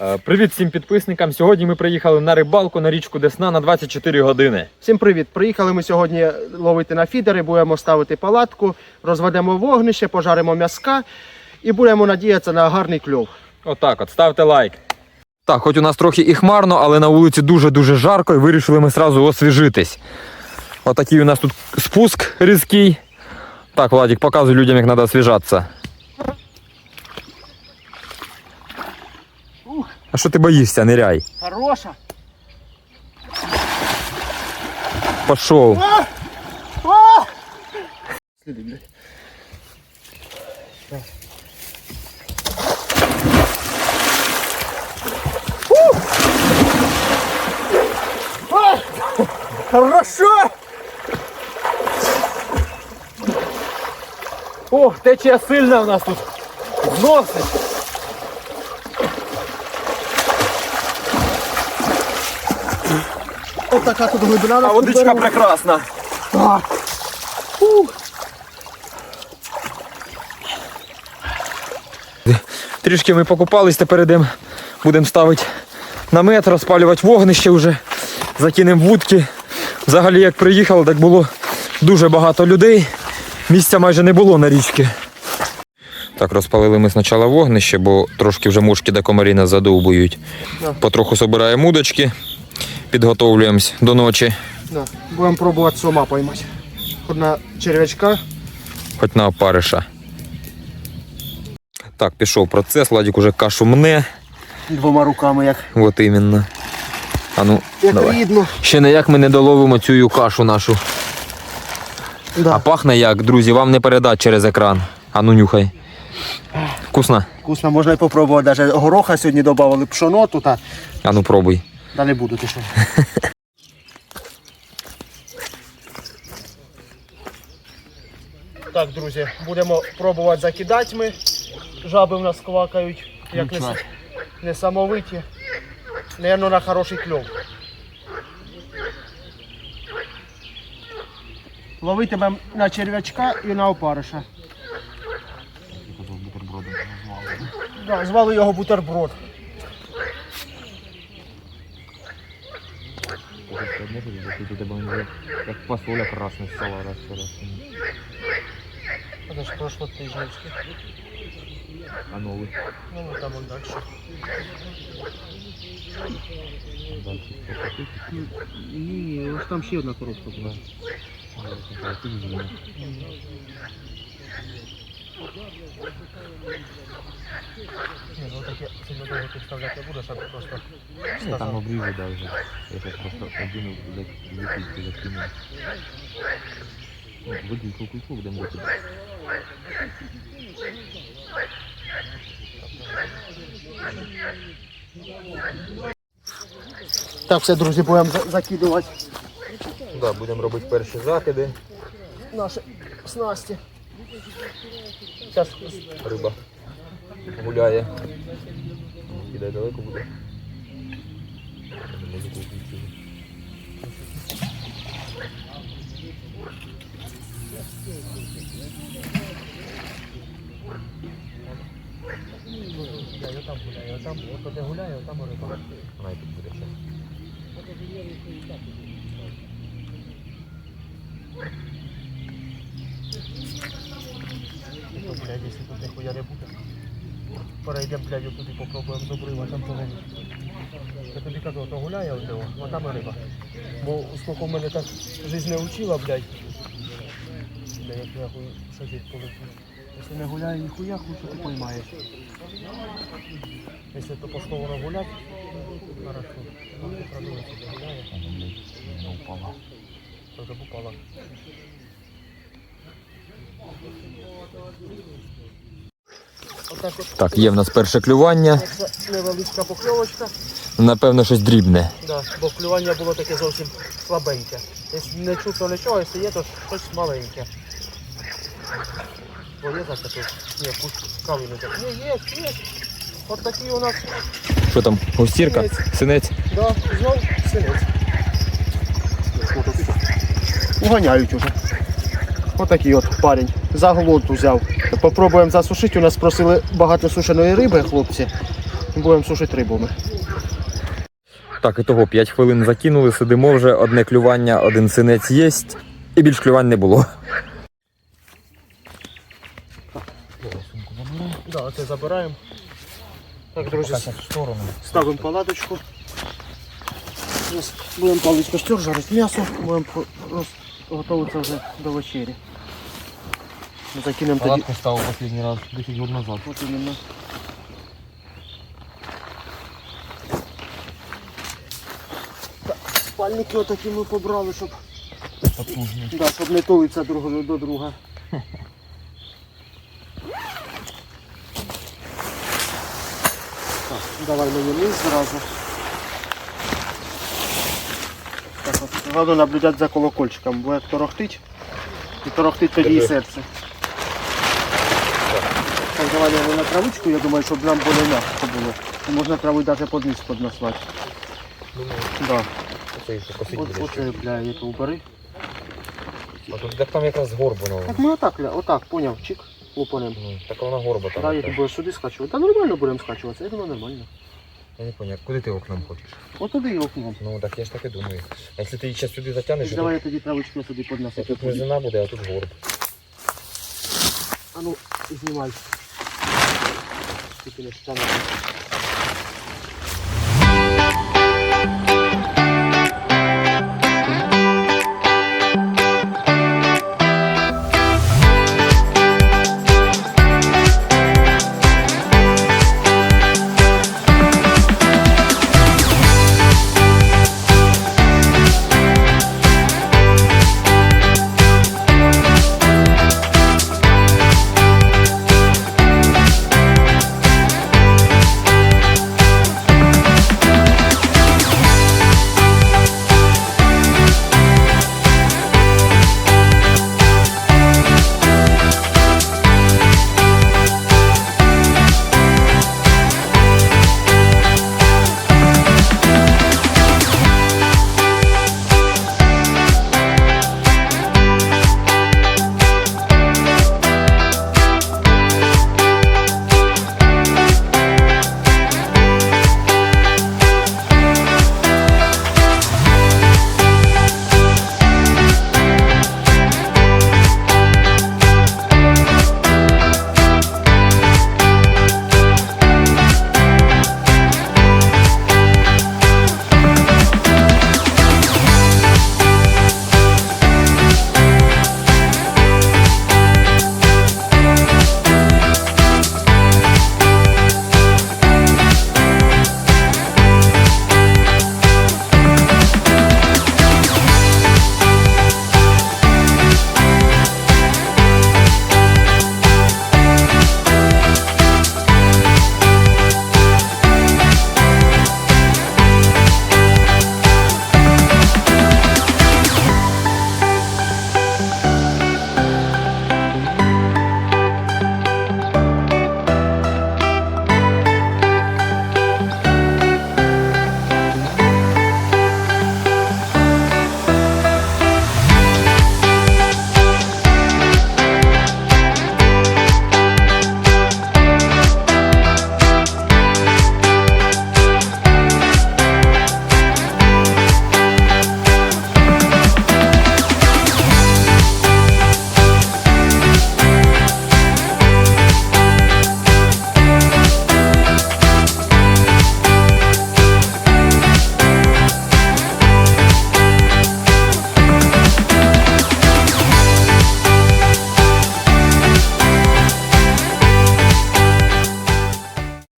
Е, Привіт всім підписникам. Сьогодні ми приїхали на рибалку на річку Десна на 24 години. Всім привіт! Приїхали ми сьогодні ловити на фідери, будемо ставити палатку, розведемо вогнище, пожаримо м'яска і будемо надіятися на гарний кльов. Отак, от ставте лайк. Так, хоч у нас трохи і хмарно, але на вулиці дуже-дуже жарко і вирішили ми сразу освіжитись. Отакий у нас тут спуск різкий. Так, Владик, показуй людям, як треба освіжатися. А що ти боїшся, ниряй? Хороша! Пошов. Хорошо! Ох, течія сильна у нас тут. Зносить. Ось така тут глибина. А водичка прекрасна. Так. Трішки ми покупались, тепер йдемо, будемо ставити намет, розпалювати вогнище вже, закинемо вудки. Взагалі, як приїхали, так було дуже багато людей. Місця майже не було на річці. Так, розпалили ми спочатку вогнище, бо трошки вже мушки до комарі нас задовбують. Потроху збираємо удочки, підготовлюємось до ночі, Да. Будемо пробувати сома поймати. Хоч на черв'ячка. хоч на опариша. Так, пішов процес, Ладік уже кашу мне. Двома руками як. От іменно. А ну, Як давай. рідно. Ще не як ми не доловимо цю кашу нашу. А пахне як, друзі, вам не передать через екран. А ну нюхай. Вкусно? Вкусно, можна і попробувати. Даже гороха сьогодні додавали пшоно тут, А ну пробуй. Да не буду ти що. Так, друзі, будемо пробувати закидати ми. Жаби в нас квакають, як не, с- несамовиті. Наверно, на хороший кльов. Ловитимем на черв'ячка і на опариша. Да, звали його бутерброд. Як фасоля красна стала раз раз. Це ж прошло тижнівське. А новий. Ну, ми там он далі. Ні, ось там ще одна коробка була. Ні, ну таке сильно довго підставляти не будеш, а ти просто Я там обрізу даже. Я сейчас просто один закидку закину. Выключил кульку, будем закидать. Так, все, друзі, будемо за- закидувати Да, будемо робити перші закиди. наші снасті. Зараз Риба гуляє. Кидай далеко буде. Музику включили. я там гуляю, там, от де гуляю, там риба. Вона і тут буде ще. Ну, блядь, якщо тут ніхуя не буде. Перейдемо, блядь, туди попробуємо з обрива, там того. Я тобі кажу, то гуляє от того, а там риба. Бо скільки мене так жизнь не учила, блядь. Бля, як я хуй сидіть полетів. Якщо не гуляє ніхуя, хуй що ти поймаєш. Якщо то постоянно гулять, хорошо. Ну, ти гуляє, Вона упала. то забупала. Отак от, Так, є в нас перше клювання. невеличка покльовочка. Напевно, щось дрібне. Да, бо клювання було таке зовсім слабеньке. Якщо не чути нічого, якщо є, то щось маленьке. Бо є таке тут? Ні, пусть калину так. Ні, є, є. От такі у нас, Що там? Густірка? Синець? да, знов синець. Уганяють уже. Отакий от парень. За глоту взяв. Попробуємо засушити. У нас просили багато сушеної риби, хлопці. Будемо сушити рибу ми. Так, і того 5 хвилин закинули, сидимо вже, одне клювання, один синець є, і більш клювань не було. Да, оце забираємо. Так, друзі, ставимо палаточку. Будемо палити костер, жарити м'ясо, будемо роз- готуватися вже до вечері. Закинемо тоді. Палатку ставив останній раз 10 років назад. От іменно. Так, Спальники отакі ми побрали, щоб, Потужний. да, щоб не тулитися друг до друга. Так, давай мені низ зразу. Так, от, наблюдати за колокольчиком, як торохтить, і торохтить тоді і серце. Так, давай я на травичку, я думаю, щоб нам було м'яко було. Можна траву навіть під низ поднаслати. Да. Оце ще косить оце, бля, я то убери. А тут так там якраз горба нова. Так ми отак, ля, отак, поняв, чик, лупанем. Ну, так вона горба там. Да, я тебе сюди скачувати. Та нормально будемо скачуватися, я думаю, нормально. Я не понял, куди ти окном хочеш? От туди і окном. Ну так я ж так і думаю. А якщо ти її зараз сюди затягнеш, то Давай я тоді травочку сюди тут, поднасу. тут низина буде, а тут горб. А ну, знімай. Тільки не штани.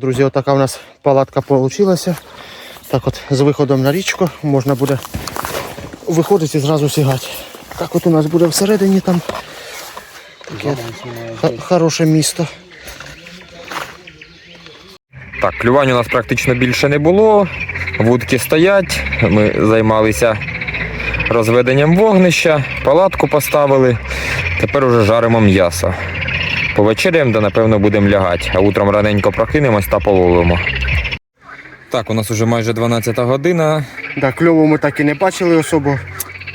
Друзі, отака у нас палатка вийшла. Так от з виходом на річку можна буде виходити і зразу сігати. Так от у нас буде всередині там таке хороше місто. Так, клювань у нас практично більше не було. Вудки стоять. Ми займалися розведенням вогнища, палатку поставили. Тепер уже жаримо м'ясо. Повечеряємо, да напевно будемо лягати, а утром раненько прокинемось та половимо. Так, у нас уже майже 12 година. Да, кльову ми так і не бачили особо.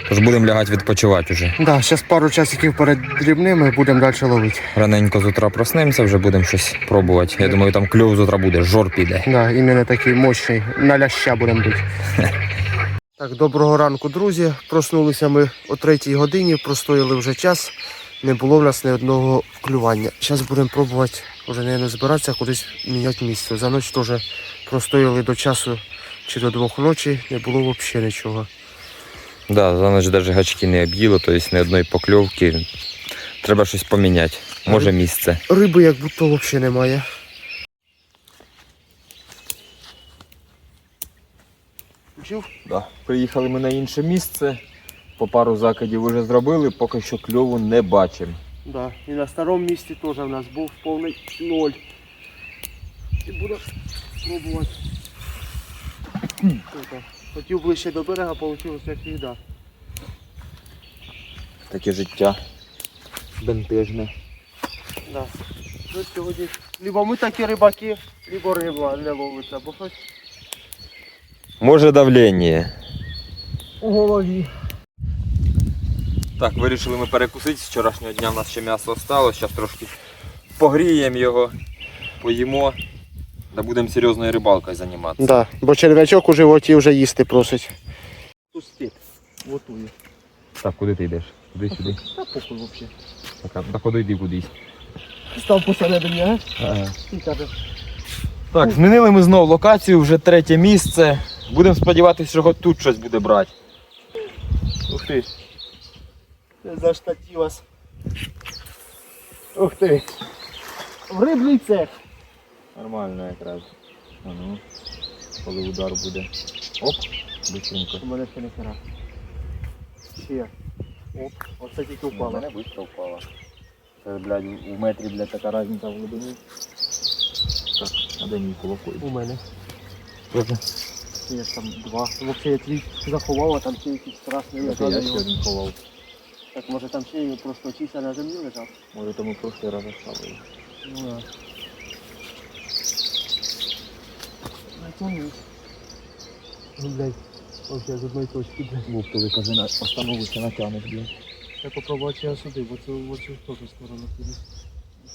Тож будемо лягати відпочивати вже. Да, зараз пару часиків перед дрібними будемо далі ловити. Раненько з утра проснемося, вже будемо щось пробувати. Я думаю, там кльов з утра буде, жор піде. Да, іменно такий мощний, на ляща будемо бити. Так, доброго ранку, друзі. Проснулися ми о третій годині, простояли вже час. Не було в нас ні одного клювання. Зараз будемо пробувати вже не збиратися, кудись міняти місце. За ніч теж простояли до часу чи до двох ночі, не було взагалі нічого. Да, за ніч навіть гачки не об'їло, тобто ні одної покльовки. Треба щось поміняти. Може місце. Риби як будто взагалі немає. Чув? Да. Приїхали ми на інше місце. По пару закидів вже зробили, поки що кльову не бачимо. Да. І на старому місці теж в нас був повний ноль. І буду пробувати. Хотів ближче до берега, вийшло як завжди. Таке життя бентежне. Да. Сьогодні либо ми такі рибаки, либо риба не ловиться, бо щось Може давлення. у голові. Так, вирішили ми перекусити. З вчорашнього дня в нас ще м'ясо залишилось. Зараз трошки погріємо його, поїмо. Та будемо серйозною рибалкою займатися. Да, бо черв'ячок у животі вже їсти просить. Пустить. Готує. Так, куди ти йдеш? Куди сюди? Та похуй взагалі. Так, так куди йди кудись. Став посередині, а? Ага. І каже, Так, змінили ми знову локацію, вже третє місце. Будемо сподіватися, що тут щось буде брати. Ух ти. Це за штативас. Ух ти. В рибний цех. Нормально якраз. А ну, коли удар буде. Оп, быстренько. У мене ще не хера. Ще. Оп, оце тільки впало. мене швидко впала. Це, блядь, у метрі, блядь, така різниця в глибині. Так, а де мій кулакой? У мене. Тоже. Є там два. Взагалі я твій заховав, а там ще якийсь страшний. Я лежав. ще один ховав. Так може там ще просто чися на землі лежав? Може тому прошлий раз оставили. Ну да. Натягнуть. Ну, блядь. Я з одної точки, блядь. Коли каже, на- остановиться, натягнеш, блядь. Я попробую чи я сюди, бо це в оцю теж сторону піду.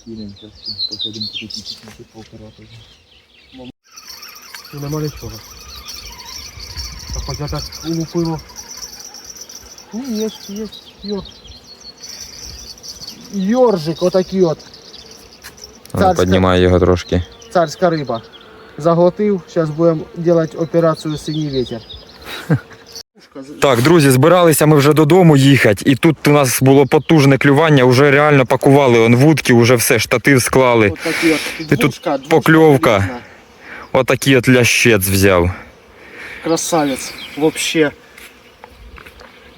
Кинем сейчас, посадим тут на полтора. Ну нема нічого. Я так улупило. Ну, є, є, йор. Йоржик отакий от. Царська. Піднімай його трошки. Царська риба. Заглотив, зараз будемо робити операцію синій вітер. Так, друзі, збиралися ми вже додому їхати, і тут у нас було потужне клювання, вже реально пакували он вудки, вже все, штатив склали. Отакий от. І тут Двушка, двушка покльовка. Отакий от лящець взяв. Красавець. Вообще.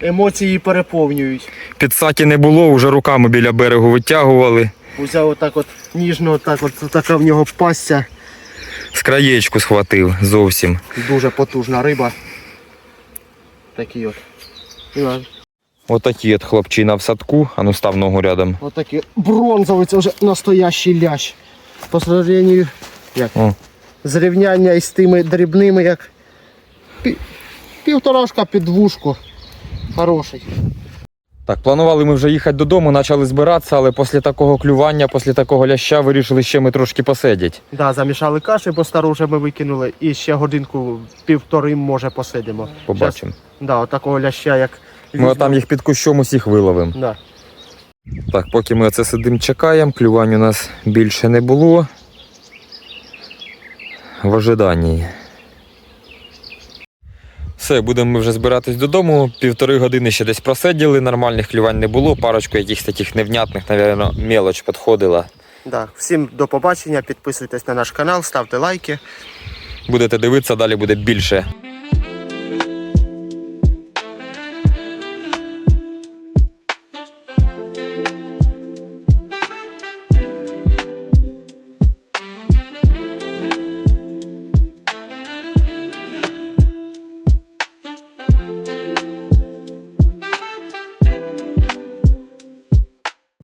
Емоції переповнюють. Підсаки не було, вже руками біля берегу витягували. Взяв отак от ніжно, отак от, така в нього пастя. З краєчку схватив зовсім. Дуже потужна риба. Такий от. І ладно. От хлопчина в садку, а ну став ногу рядом. Отакий бронзовий, це вже настоящий лящ. По сравнению, як? О. Зрівняння із тими дрібними, як півторашка під двушку. Хороший. Так, планували ми вже їхати додому, почали збиратися, але після такого клювання, після такого ляща вирішили ще ми трошки посидіти. Да, замішали каші, бо стару вже ми викинули. І ще годинку півтори, може, посидимо. Побачимо. Щас, да, отакого ляща, як. Ми отам їх під кущом усіх виловимо. Да. Так, поки ми оце сидимо, чекаємо, клювань у нас більше не було. В ожиданні. Все, будемо ми вже збиратись додому. Півтори години ще десь просиділи, нормальних клювань не було. Парочку якихось таких невнятних, мабуть, мелоч підходила. Да. Всім до побачення, підписуйтесь на наш канал, ставте лайки. Будете дивитися, далі буде більше